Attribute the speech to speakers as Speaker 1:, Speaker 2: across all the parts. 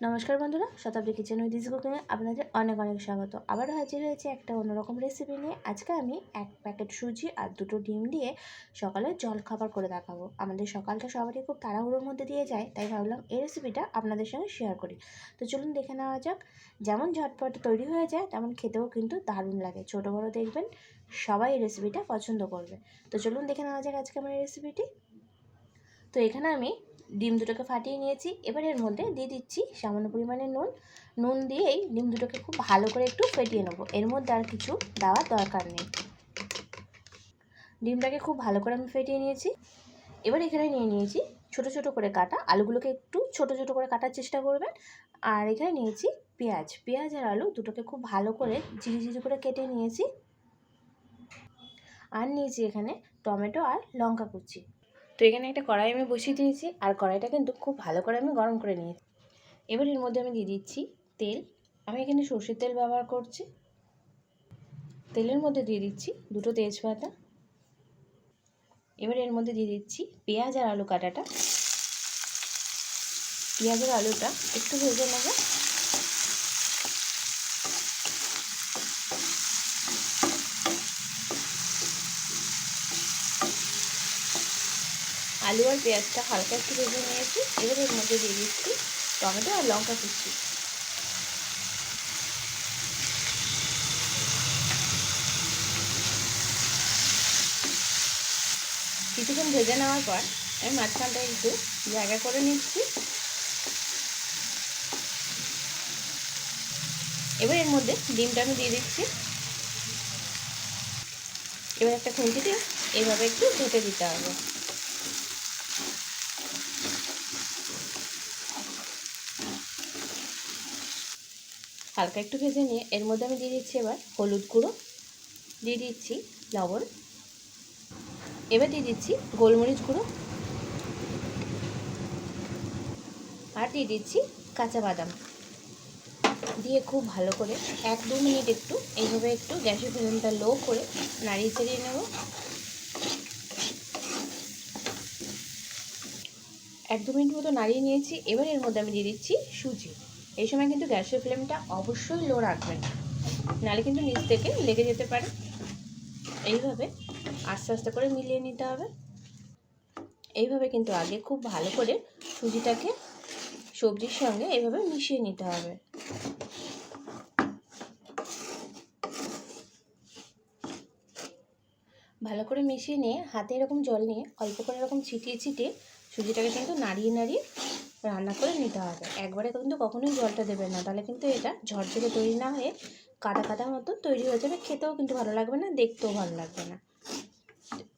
Speaker 1: নমস্কার বন্ধুরা, শতাব্দী kitchen with is কুকিংয়ে আপনাদের অনেক অনেক স্বাগত। আবারও হাজির হয়েছে একটা অন্যরকম রেসিপি নিয়ে। আজকে আমি এক প্যাকেট সুজি আর দুটো ডিম দিয়ে সকালে জল খাবার করে দেখাবো। আমাদের সকালটা সবারই খুব তাড়াহুড়োর মধ্যে দিয়ে যায়, তাই ভাবলাম এই রেসিপিটা আপনাদের সঙ্গে শেয়ার করি। তো চলুন দেখে নেওয়া যাক। যেমন ঝটপট তৈরি হয়ে যায়, তেমন খেতেও কিন্তু দারুণ লাগে। ছোটো বড়ো দেখবেন, সবাই এই রেসিপিটা পছন্দ করবে। তো চলুন দেখে নেওয়া যাক আজকে আমার এই রেসিপিটি তো এখানে আমি ডিম দুটোকে ফাটিয়ে নিয়েছি। এবার এর মধ্যে দিয়ে দিচ্ছি সামান্য পরিমাণে নুন। নুন দিয়েই ডিম দুটোকে খুব ভালো করে একটু ফেটিয়ে নেব। এর মধ্যে আর কিছু দেওয়ার দরকার নেই। ডিমটাকে খুব ভালো করে আমি ফেটিয়ে নিয়েছি। এবার এখানে নিয়ে নিয়েছি ছোট ছোট করে কাটা। আলুগুলোকে একটু ছোট ছোট করে কাটার চেষ্টা করবেন। আর এখানে নিয়েছি পেঁয়াজ। পেঁয়াজ আর আলু দুটোকে খুব ভালো করে ঝিরি ঝিরি করে কেটে নিয়েছি। আর নিয়েছি এখানে টমেটো আর লঙ্কা কুচি। তো এখানে একটা কড়াই আমি বসিয়ে দিয়েছি, আর কড়াইটা কিন্তু খুব ভালো করে আমি গরম করে নিয়েছি। এবার এর মধ্যে আমি দিয়ে দিচ্ছি তেল। আমি এখানে সর্ষের তেল ব্যবহার করছি। তেলের মধ্যে দিয়ে দিচ্ছি দুটো তেজপাতা। এবার এর মধ্যে দিয়ে দিচ্ছি পেঁয়াজ আর আলু কাটাটা। পেঁয়াজের আলুটা একটু ভেজে নেব। আলু আর পেঁয়াজটা হালকা একটু ভেজে নিয়েছি। এবার এর মধ্যে দিয়ে দিচ্ছি টমেটো আর লঙ্কা কুচি। কিছুক্ষণ ভেজে নেওয়ার পর আমি মাঝখানটা একটু জায়গা করে নিচ্ছি। এবার এর মধ্যে ডিমটা আমি দিয়ে দিচ্ছি। এবার একটা খুঁজি দিয়ে এইভাবে একটু ঘেটে দিতে হবে। হালকা একটু ভেজে নিয়ে, এর মধ্যে আমি দিয়ে দিচ্ছি এবার হলুদ গুঁড়ো, দিয়ে দিচ্ছি লবণ, এবার দিয়ে দিচ্ছি গোলমরিচ গুঁড়ো, আর দিয়ে দিচ্ছি কাঁচা বাদাম। দিয়ে খুব ভালো করে এক দু মিনিট একটু, এইভাবে একটু গ্যাসের ফ্লেমটা লো করে নাড়িয়ে চাড়িয়ে নেব। এক দু মিনিট মতো নাড়িয়ে নিয়েছি, এবার এর মধ্যে আমি দিয়ে দিচ্ছি সুজি। এই সময় কিন্তু গ্যাসের ফ্লেমটা অবশ্যই লো রাখবেন। নাহলে কিন্তু নিচ থেকে লেগে যেতে পারে। এইভাবে আস্তে আস্তে করে মিলিয়ে নিতে হবে। এইভাবে কিন্তু আগে খুব ভালো করে সুজিটাকে সবজির সঙ্গে এভাবে মিশিয়ে নিতে হবে। ভালো করে মিশিয়ে নিয়ে হাতে এরকম জল নিয়ে অল্প করে এরকম ছিটিয়ে ছিটিয়ে সুজিটাকে কিন্তু নাড়িয়ে নাড়িয়ে রান্না করে নিতে হবে। একবারে কিন্তু কখনোই জলটা দেবেন না, তাহলে কিন্তু এটা ঝরঝরে তৈরি না হয়ে কাদা কাদা মতো তৈরি হয়ে যাবে। খেতেও কিন্তু ভালো লাগবে না, দেখতেও ভালো লাগবে না।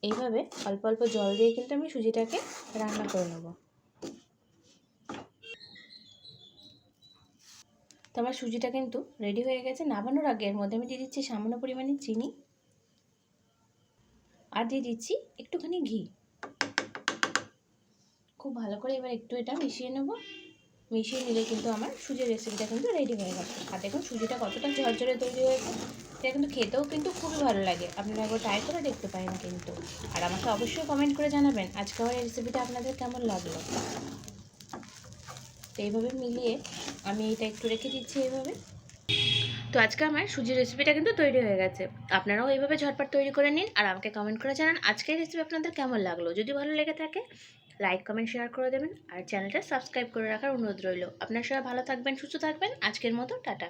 Speaker 1: এইভাবে অল্প অল্প জল দিয়ে কিন্তু আমি সুজিটাকে রান্না করে নেব। তো আমার সুজিটা কিন্তু রেডি হয়ে গেছে। নামানোর আগে এর মধ্যে আমি দিয়ে দিচ্ছি সামান্য পরিমাণে চিনি। আর দিয়ে দিচ্ছি একটুখানি ঘি। খুব ভালো করে এবার একটু এটা মিশিয়ে নেব। মিশিয়ে নিলে কিন্তু আমার সুজির রেসিপিটা কিন্তু রেডি হয়ে গেছে। আর দেখুন সুজিটা কতটা ঝরঝরে তৈরি হয়েছে। এটা কিন্তু খেতেও কিন্তু খুবই ভালো লাগে। আপনারা একবার ট্রাই করে দেখতে পারেন কিন্তু। আর আমাকে অবশ্যই কমেন্ট করে জানাবেন আজকে আমার রেসিপিটা আপনাদের কেমন লাগল। তো এইভাবে মিলিয়ে আমি এটা একটু রেখে দিচ্ছি এইভাবে। তো আজকে আমার সুজির রেসিপিটা কিন্তু তৈরি হয়ে গেছে। আপনারাও এইভাবে ঝটপট তৈরি করে নিন আর আমাকে কমেন্ট করে জানান আজকের রেসিপি আপনাদের কেমন লাগল। যদি ভালো লেগে থাকে লাইক কমেন্ট শেয়ার করে দেবেন আর চ্যানেলটা সাবস্ক্রাইব করে রাখার অনুরোধ রইল। আপনার সবাই ভালো থাকবেন, সুস্থ থাকবেন। আজকের মতো, টাটা।